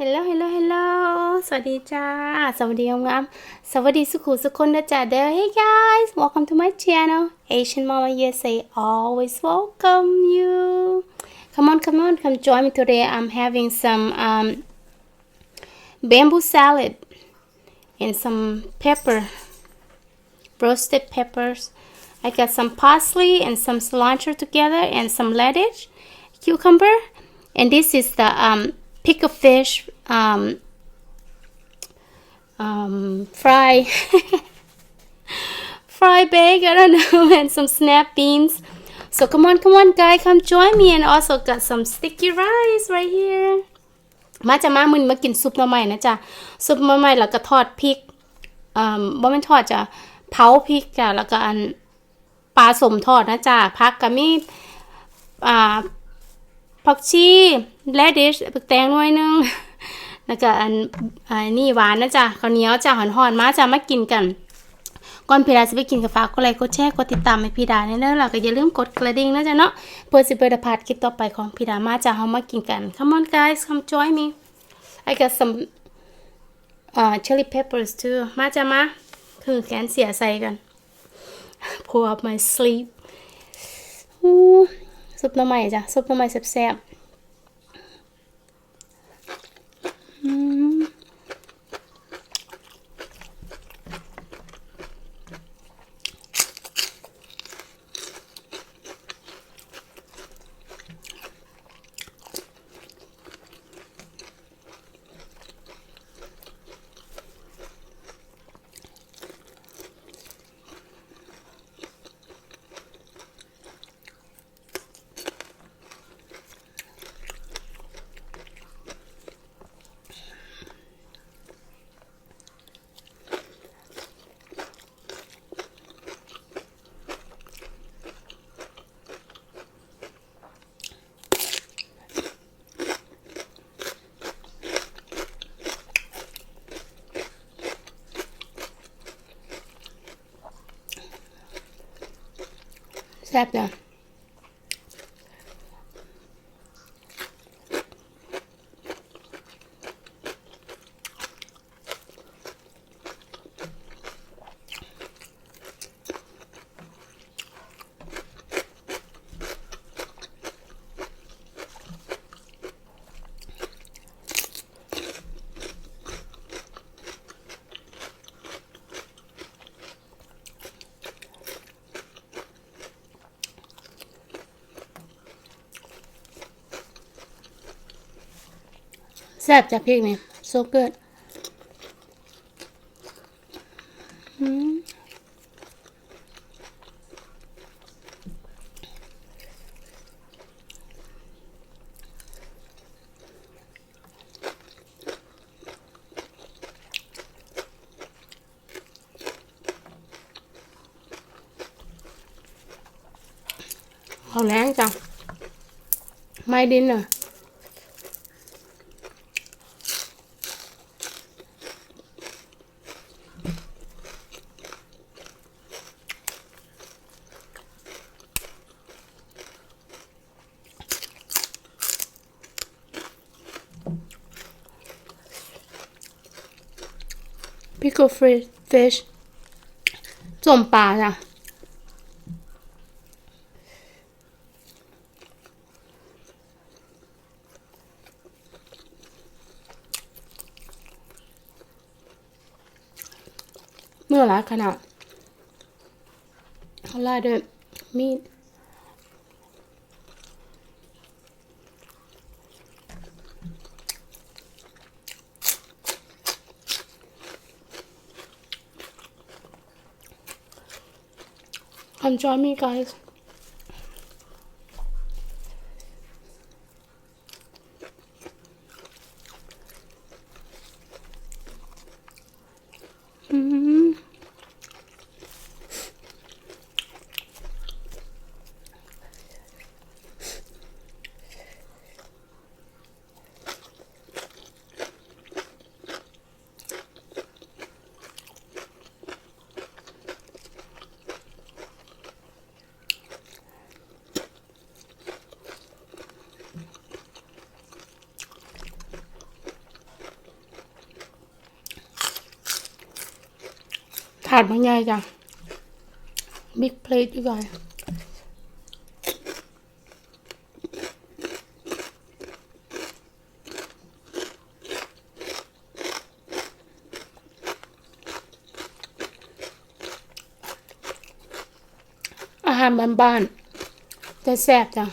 ฮัลโหลฮัลโหลฮัลโหลสวัสดีจ้า สวัสดีงามๆสวัสดีสุขุสุขคนนะจ๊ะเด้อ Hey guys welcome to my channel Asian Mama USA always welcome you come on come on come join me today I'm having some um bamboo salad and some pepper roasted peppers. I got some parsley and some cilantro together and some lettuce, cucumber, and this is the um, pickle fish um, um, fry, fry bag. I don't know, and some snap beans. So come on, come on, guys, come join me, and also got some sticky rice right here. มาจะมามึนมากินซุปหน่อไม้นะจ๊ะซุปหน่อไม้แล้วก็ทอดพริกอ่าบ่แม่นทอดจ้ะเผาพริกจ้ะแล้วก็อันปลาสมทอดนะจ้ะผักก็มีอ่า ผักชีและดิชผักแตงหน่อยหนึงแล้วก็อันอันนี้หวานนะจ๊ะข้าวเหนียวจ้ะหอนๆมาจ้ะมากินกันก่อนพี่ดาจะไปกินกับฝากกดไลค์กดแชร์กดติดตามให้พี่ดาแน่ๆแล้วก็อย่าลืมกดกระดิ่งนะจ๊ะเนาะเพื่อสิบ่ได้พลาดคลิปต่อไปของพี่ดามาจ้ะเฮามากินกัน Come on guys come join me I got some uh, chili peppers too มาจ้ะมาคือแขนเสียใส่กัน pull up my sleeve อู้ ซุปหน้ำใหม่จ้ะซุปหน้ำใหม่แซ่บๆ อื ซ่บจ้ะแซ่บจะพริกนี่ so good อืมเอาแรงจ้ะไม่ดินอ่ pickle fish ส้มปลาจ้ะเมื่อไรขนาดเขาไล่ด้วยมีด Come join me, guys. ถาดมันใหญ่จ้ะ big plate you guys อาหารบ้านๆแต่แซ่บจัง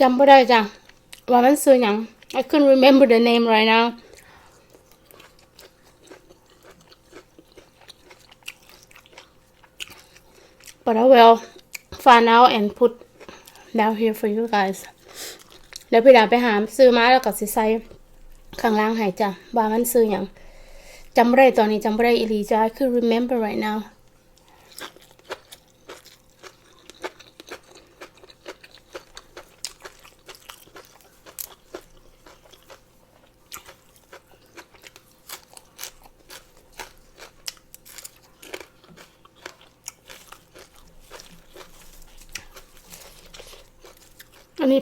จำไม่ได้จ้ะว่ามันซื้อหยัง I couldn't remember the name right now but I will find out and put down here for you guys แล้วพี่ดาไปหาซื้อมาแล้วก็สิใส่ข้างล่างให้จ้ะว่ามันซื้อหยังจำไม่ได้ตอนนี้จำไม่ได้อีลีจ้ะ I could remember right now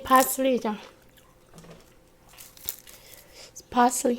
parsley จ้ะ parsley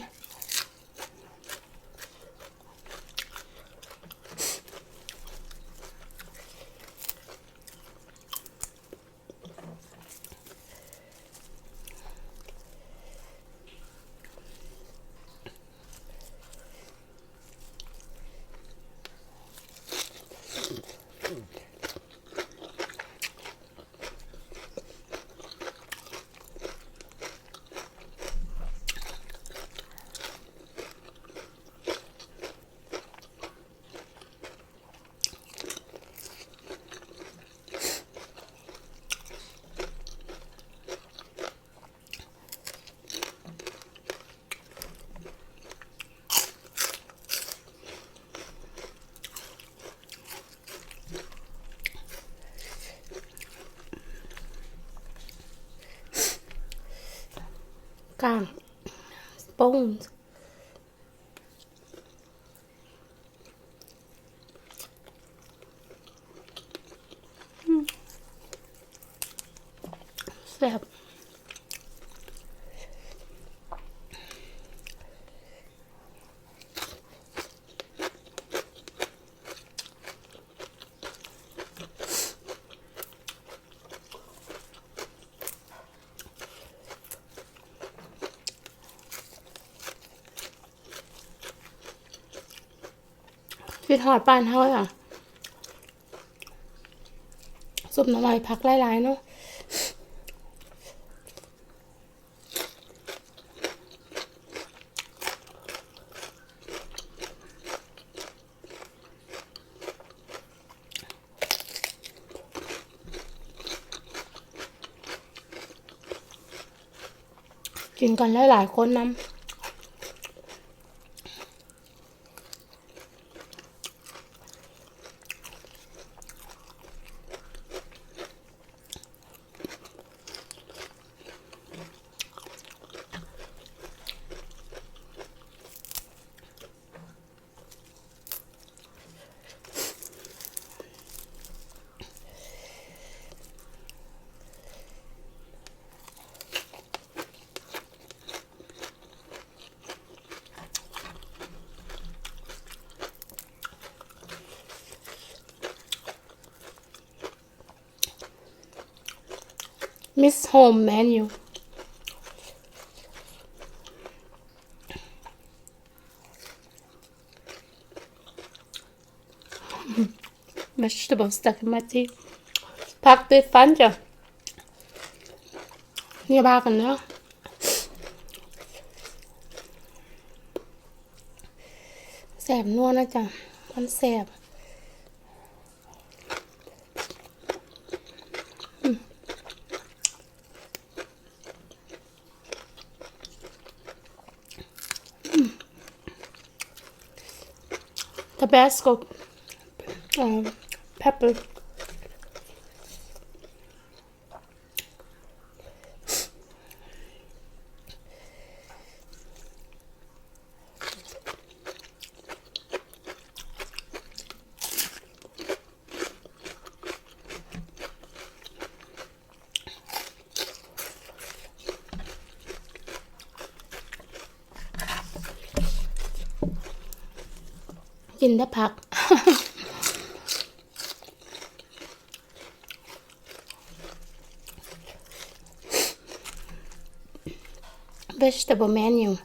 กลาง bones อืม แซ่บคือทอดปานเท่าอะซุปหน้ำมันพักหลายๆเนาะกินกันหลายๆคนนำ Miss Home menu มาชิบะสตักมาที่พักติดฟันจ้ะเนี่ยบ้ากันเนาะแสบนัวนะจ๊ะ มันแสบ Tabasco um, pepper. Nhìn đã ผัก vegetable menu.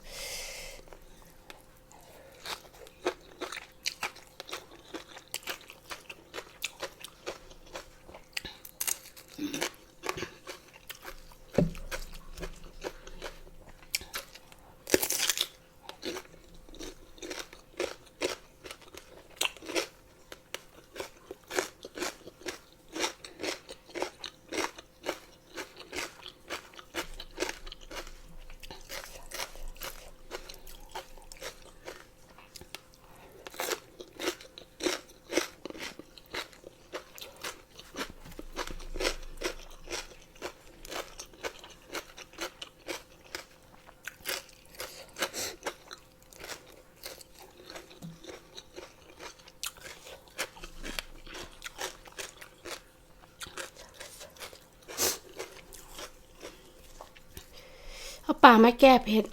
I'll buy my gap hit.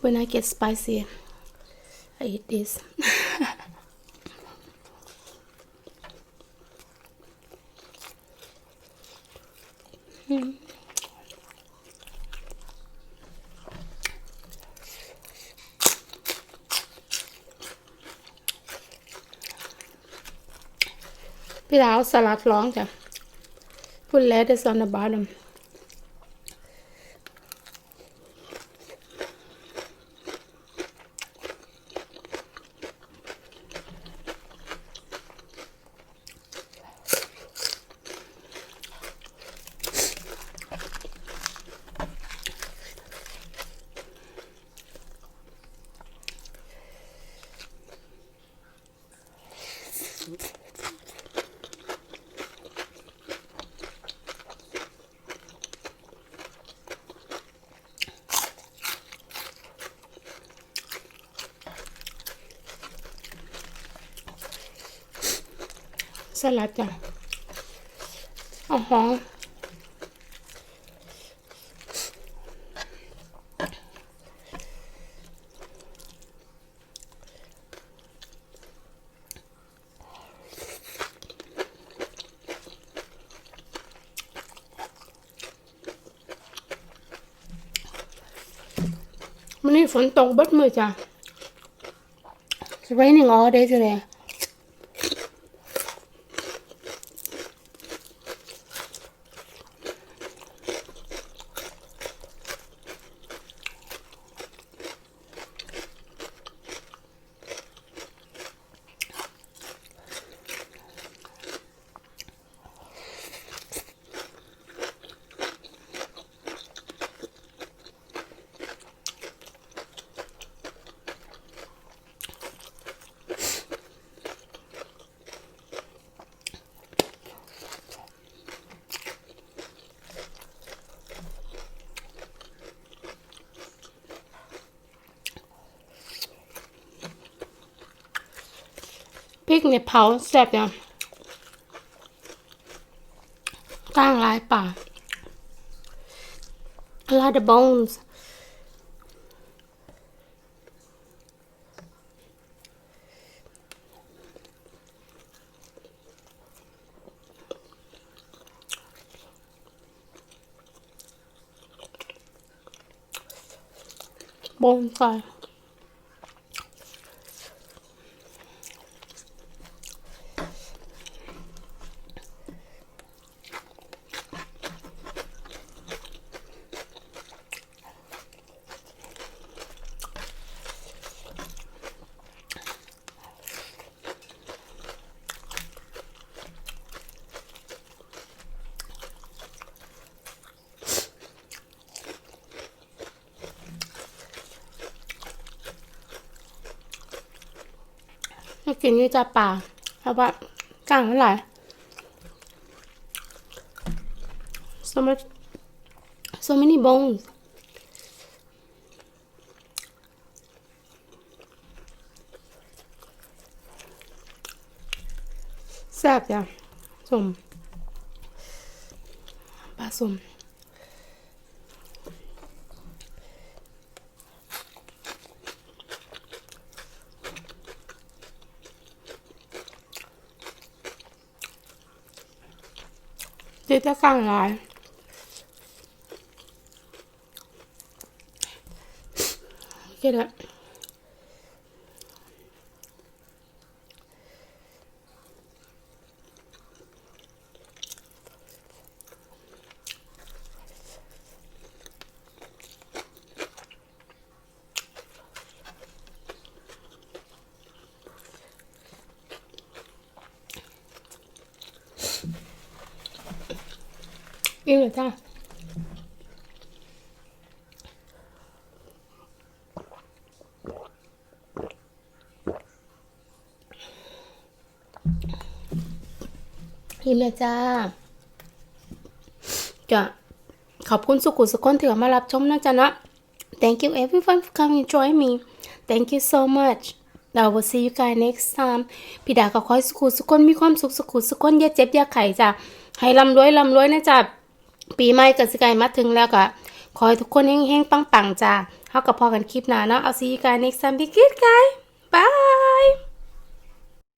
When I get spicy, I eat this. พี่ดาวสลัดร้องจ้ะ Put lettuce on the bottom. สลัดจ้ะอ๋อม มันนี่ฝนตกบดมือจ้ะ raining all day today. ริกเนี่ยเผาแซ่บเนี่ยก้งลายป่า a lot of bones บนใส่ กินนี่จ้าป่าเพราะว่าก้างมันหลาย so much so many bones แซ่บจ้ะสมปลาสม จะสั่งหลาย Get it. Yên อิ่มเลยจ้า จะขอบคุณสุขุสุขคนที่มารับชมนะจ๊ะนะ Thank you everyone for coming join me Thank you so much I will see you guys next time พี่ดาก็ขอให้สุขุสุขคนมีความสุขสุขุสุขคนอย่าเจ็บอย่าไข้จ้ะ ให้ร่ำรวยร่ำรวยนะจ๊ะ ปีใหม่ก็สิใกล้มาถึงแล้วก็ขอให้ทุกคนเฮงๆปังๆจ้ะเฮากับพอกันคลิปหน้าเนาะ I'll see you guys next time be good guys bye